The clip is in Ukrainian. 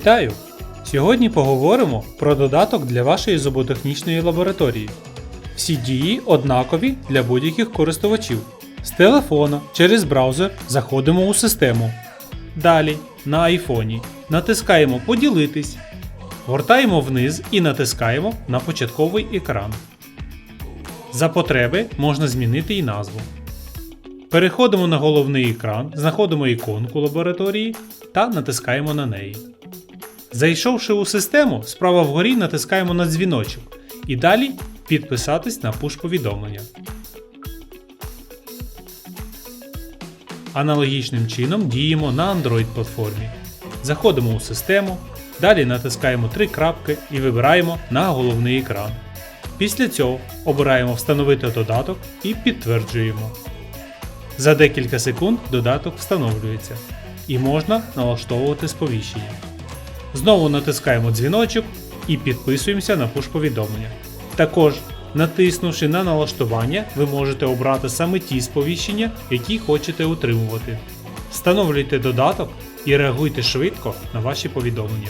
Вітаю! Сьогодні поговоримо про додаток для вашої зуботехнічної лабораторії. Всі дії однакові для будь-яких користувачів. З телефона через браузер заходимо у систему. Далі на айфоні натискаємо Поділитись, гортаємо вниз і натискаємо на початковий екран. За потреби можна змінити і назву. Переходимо на головний екран, знаходимо іконку лабораторії та натискаємо на неї. Зайшовши у систему, справа вгорі натискаємо на дзвіночок і далі підписатись на пуш-повідомлення. Аналогічним чином діємо на Android платформі. Заходимо у систему, далі натискаємо три крапки і вибираємо на головний екран. Після цього обираємо Встановити додаток і підтверджуємо. За декілька секунд додаток встановлюється і можна налаштовувати сповіщення. Знову натискаємо дзвіночок і підписуємося на пуш-повідомлення. Також, натиснувши на налаштування, ви можете обрати саме ті сповіщення, які хочете отримувати. Встановлюйте додаток і реагуйте швидко на ваші повідомлення.